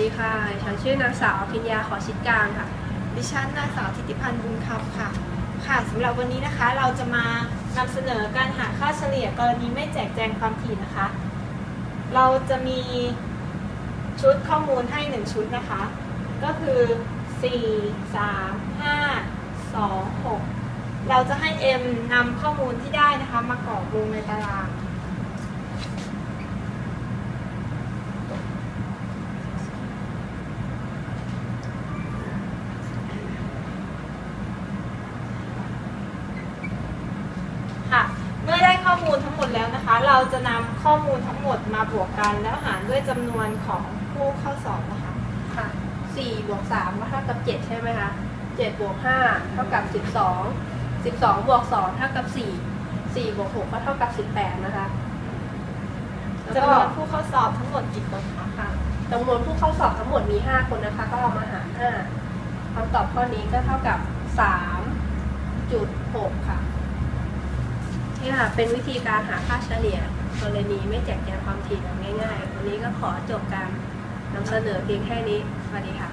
ดีค่ะ ฉันชื่อนางสาวพิญญาขอชิดกลางค่ะ ดิฉันนางสาวทิติพันธ์บุญคำค่ะ ค่ะสำหรับวันนี้นะคะเราจะมานำเสนอการหาค่าเฉลี่ยกรณีไม่แจกแจงความถี่นะคะ เราจะมีชุดข้อมูลให้ 1 ชุดนะคะ ก็คือ 4 3 5 2 6 เราจะให้ M นำข้อมูลที่ได้นะคะ มากรอกลงในตาราง ค่ะ เมื่อได้ข้ อมูลทั้งหมดแล้วนะคะ เราจะนำข้อมูลทั้งหมดมาบวกกัน แล้วหารด้วยจำนวนของผู้เข้าสอบนะคะค่ะ4บวก3ก็เท่ากับ7ใช่ไหมคะ7บวก5เท่ากับ12 12บวก2เท่ากับ4 4บวก6ก็เท่ากับ18นะคะแล้วจำก็นวนผู้เข้าสอบทั้งหมดกี่คนคะค่ะจำนวนผู้เข้าสอบทั้งหมดมี5คนนะคะ ก็เอามาหาร5คำตอบข้อนี้ก็เท่ากับ3.6ค่ะนี่ค่ะ เป็นวิธีการหาค่าเฉลี่ยกรณีไม่แจกแจงความถี่แบบง่ายๆ วันนี้ก็ขอจบการนำเสนอเพียงแค่นี้ สวัสดีค่ะ